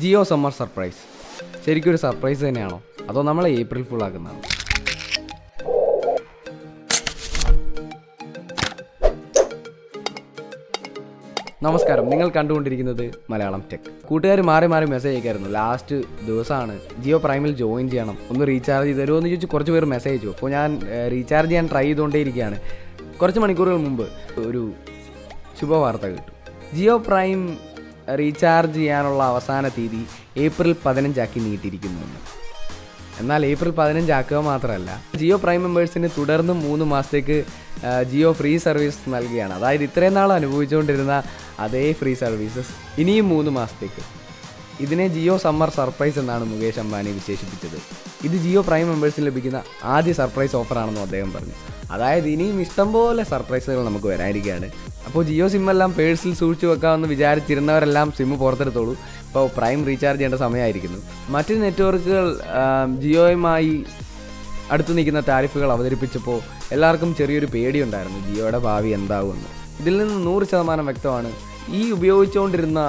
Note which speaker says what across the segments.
Speaker 1: Jio summer surprise. ശരിക്കും ഒരു surprise തന്നെയാണോ? അതോ നമ്മളെ ഏപ്രിൽ ഫുൾ ആക്കുന്നതാണോ? നമസ്കാരം. നിങ്ങൾ കണ്ടുകൊണ്ടിരിക്കുന്നത് മലയാളം ടെക് കൂട്ടുകാർ മാറി മാറി മെസ്സേജ് അയക്കായിരുന്നു. ലാസ്റ്റ് ദിവസമാണ്. ജിയോ പ്രൈമിൽ ജോയിൻ ചെയ്യണം. ഒന്ന് റീചാർജ് ചെയ്ത് തരുമോ എന്ന് ചോദിച്ച് കുറച്ച് പേർ മെസ്സേജ് അയച്ചു. അപ്പോൾ ഞാൻ റീചാർജ് ചെയ്യാൻ ട്രൈ ചെയ്തുകൊണ്ടേയിരിക്കുകയാണ്. കുറച്ച് മണിക്കൂറുകൾ മുമ്പ് ഒരു ശുഭവാർത്ത കിട്ടും. ജിയോ പ്രൈം റീചാർജ് ചെയ്യാനുള്ള അവസാന തീയതി ഏപ്രിൽ പതിനഞ്ചാക്കി നീട്ടിയിരിക്കുന്നുണ്ട് എന്നാൽ ഏപ്രിൽ പതിനഞ്ചാക്കുക മാത്രമല്ല ജിയോ പ്രൈം മെമ്പേഴ്സിന് തുടർന്ന് മൂന്ന് മാസത്തേക്ക് ജിയോ ഫ്രീ സർവീസ് നൽകുകയാണ്. അതായത് ഇത്രയും നാൾ അനുഭവിച്ചുകൊണ്ടിരുന്ന അതേ ഫ്രീ സർവീസസ് ഇനിയും മൂന്ന് മാസത്തേക്ക്. ഇതിനെ ജിയോ സമ്മർ സർപ്രൈസ് എന്നാണ് മുകേഷ് അംബാനി വിശേഷിപ്പിച്ചത്. ഇത് ജിയോ പ്രൈം മെമ്പേഴ്സിന് ലഭിക്കുന്ന ആദ്യ സർപ്രൈസ് ഓഫറാണെന്നും അദ്ദേഹം പറഞ്ഞു. അതായത് ഇനിയും ഇഷ്ടംപോലെ സർപ്രൈസുകൾ നമുക്ക് വരാനിരിക്കുകയാണ്. അപ്പോൾ ജിയോ സിമ്മെല്ലാം പേഴ്സിൽ സൂക്ഷിച്ചു വെക്കാമെന്ന് വിചാരിച്ചിരുന്നവരെല്ലാം സിമ്മ് പുറത്തെടുത്തോളൂ. ഇപ്പോൾ പ്രൈം റീചാർജ് ചെയ്യേണ്ട സമയമായിരിക്കുന്നു. മറ്റ് നെറ്റ്വർക്കുകൾ ജിയോയുമായി അടുത്ത് നിൽക്കുന്ന താരിഫുകൾ അവതരിപ്പിച്ചപ്പോൾ എല്ലാവർക്കും ചെറിയൊരു പേടിയുണ്ടായിരുന്നു. ജിയോയുടെ ഭാവി എന്താകുമെന്ന് ഇതിൽ നിന്ന് നൂറ് ശതമാനം വ്യക്തമാണ്. ഈ ഉപയോഗിച്ചുകൊണ്ടിരുന്ന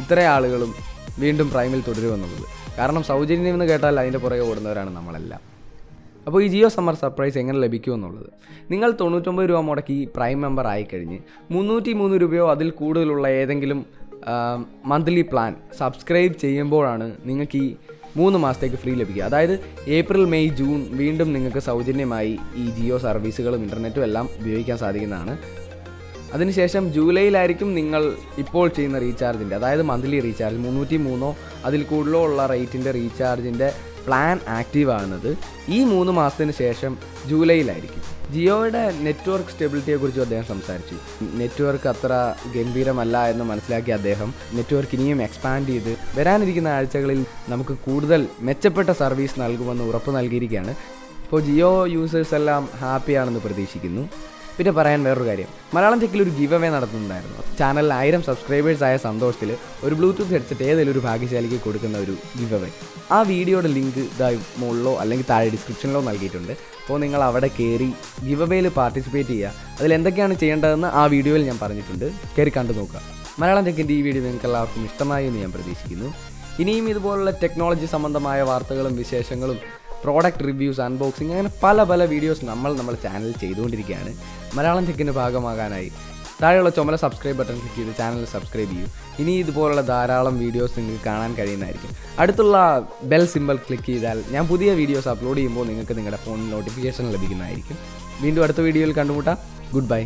Speaker 1: ഇത്ര ആളുകളും വീണ്ടും പ്രൈമിൽ തുടരുമെന്നുള്ളത്. കാരണം സൗജന്യം എന്ന് കേട്ടാൽ അതിന്റെ പുറകെ ഓടുന്നവരാണ് നമ്മളെല്ലാം. അപ്പോൾ ഈ ജിയോ സമ്മർ സർപ്രൈസ് എങ്ങനെ ലഭിക്കുമെന്നുള്ളത് നിങ്ങൾ തൊണ്ണൂറ്റൊമ്പത് രൂപ മുടക്കി പ്രൈം മെമ്പർ ആയിക്കഴിഞ്ഞ് മുന്നൂറ്റി മൂന്ന് രൂപയോ അതിൽ കൂടുതലുള്ള ഏതെങ്കിലും മന്ത്ലി പ്ലാൻ സബ്സ്ക്രൈബ് ചെയ്യുമ്പോഴാണ് നിങ്ങൾക്ക് ഈ മൂന്ന് മാസത്തേക്ക് ഫ്രീ ലഭിക്കുക. അതായത് ഏപ്രിൽ മെയ് ജൂൺ വീണ്ടും നിങ്ങൾക്ക് സൗജന്യമായി ഈ ജിയോ സർവീസുകളും ഇന്റർനെറ്റും എല്ലാം ഉപയോഗിക്കാൻ സാധിക്കുന്നതാണ്. അതിനുശേഷം ജൂലൈയിലായിരിക്കും നിങ്ങൾ ഇപ്പോൾ ചെയ്യുന്ന റീചാർജിന്റെ അതായത് മന്ത്ലി റീചാർജ് മുന്നൂറ്റി മൂന്നോ അതിൽ കൂടുതലോ ഉള്ള റേറ്റിന്റെ റീചാർജിന്റെ പ്ലാൻ ആക്റ്റീവ് ആകുന്നത് ഈ മൂന്ന് മാസത്തിന് ശേഷം ജൂലൈയിലായിരിക്കും. ജിയോയുടെ നെറ്റ്വർക്ക് സ്റ്റെബിലിറ്റിയെക്കുറിച്ചും അദ്ദേഹം സംസാരിച്ചു. നെറ്റ്വർക്ക് അത്ര ഗംഭീരമല്ല എന്ന് മനസ്സിലാക്കിയ അദ്ദേഹം നെറ്റ്വർക്ക് ഇനിയും എക്സ്പാൻഡ് ചെയ്ത് വരാനിരിക്കുന്ന ആഴ്ചകളിൽ നമുക്ക് കൂടുതൽ മെച്ചപ്പെട്ട സർവീസ് നൽകുമെന്ന് ഉറപ്പ് നൽകിയിരിക്കുകയാണ്. ഇപ്പോൾ ജിയോ യൂസേഴ്സ് എല്ലാം ഹാപ്പിയാണെന്ന് പ്രതീക്ഷിക്കുന്നു. പിന്നെ പറയാൻ വേറൊരു കാര്യം. മലയാളം ചെക്കിൽ ഒരു ഗീവ് അവേ നടത്തുന്നുണ്ടായിരുന്നു ചാനലിൽ ആയിരം സബ്സ്ക്രൈബേഴ്സ് ആയ സന്തോഷത്തിൽ ഒരു ബ്ലൂടൂത്ത് ഹെഡ്സെറ്റ് ഏതെങ്കിലും ഒരു ഭാഗ്യശാലിക്ക് കൊടുക്കുന്ന ഒരു ഗീവ് അവേ ആ വീഡിയോയുടെ ലിങ്ക് ഇതായി മുകളിലോ അല്ലെങ്കിൽ താഴെ ഡിസ്ക്രിപ്ഷനിലോ നൽകിയിട്ടുണ്ട്. അപ്പോൾ നിങ്ങൾ അവിടെ കയറി ഗീവ് അവേയിൽ പാർട്ടിസിപ്പേറ്റ് ചെയ്യുക. അതിൽ എന്തൊക്കെയാണ് ചെയ്യേണ്ടതെന്ന് ആ വീഡിയോയിൽ ഞാൻ പറഞ്ഞിട്ടുണ്ട്. കയറി കണ്ടു നോക്കുക. മലയാളം ചെക്കിന്റെ ഈ വീഡിയോ നിങ്ങൾക്ക് എല്ലാവർക്കും ഇഷ്ടമായി എന്ന് ഞാൻ പ്രതീക്ഷിക്കുന്നു. ഇനിയും ഇതുപോലുള്ള ടെക്നോളജി സംബന്ധമായ വാർത്തകളും വിശേഷങ്ങളും പ്രോഡക്റ്റ് റിവ്യൂസ് അൺബോക്സിങ് അങ്ങനെ പല പല വീഡിയോസ് നമ്മൾ നമ്മുടെ ചാനലിൽ ചെയ്തുകൊണ്ടിരിക്കുകയാണ്. മലയാളം ചെക്കിന്റെ ഭാഗമാകാനായി. താഴെയുള്ള ചുമല സബ്സ്ക്രൈബ് ബട്ടൺ ക്ലിക്ക് ചെയ്ത് ചാനൽ സബ്സ്ക്രൈബ് ചെയ്യൂ. ഇനി ഇതുപോലുള്ള ധാരാളം വീഡിയോസ് നിങ്ങൾക്ക് കാണാൻ കഴിയുന്നതായിരിക്കും. അടുത്തുള്ള ബെൽ സിമ്പൽ ക്ലിക്ക് ചെയ്താൽ ഞാൻ പുതിയ വീഡിയോസ് അപ്ലോഡ് ചെയ്യുമ്പോൾ നിങ്ങൾക്ക് നിങ്ങളുടെ ഫോണിൽ നോട്ടിഫിക്കേഷൻ ലഭിക്കുന്നതായിരിക്കും. വീണ്ടും അടുത്ത വീഡിയോയിൽ കണ്ടുമുട്ടാം. Good bye.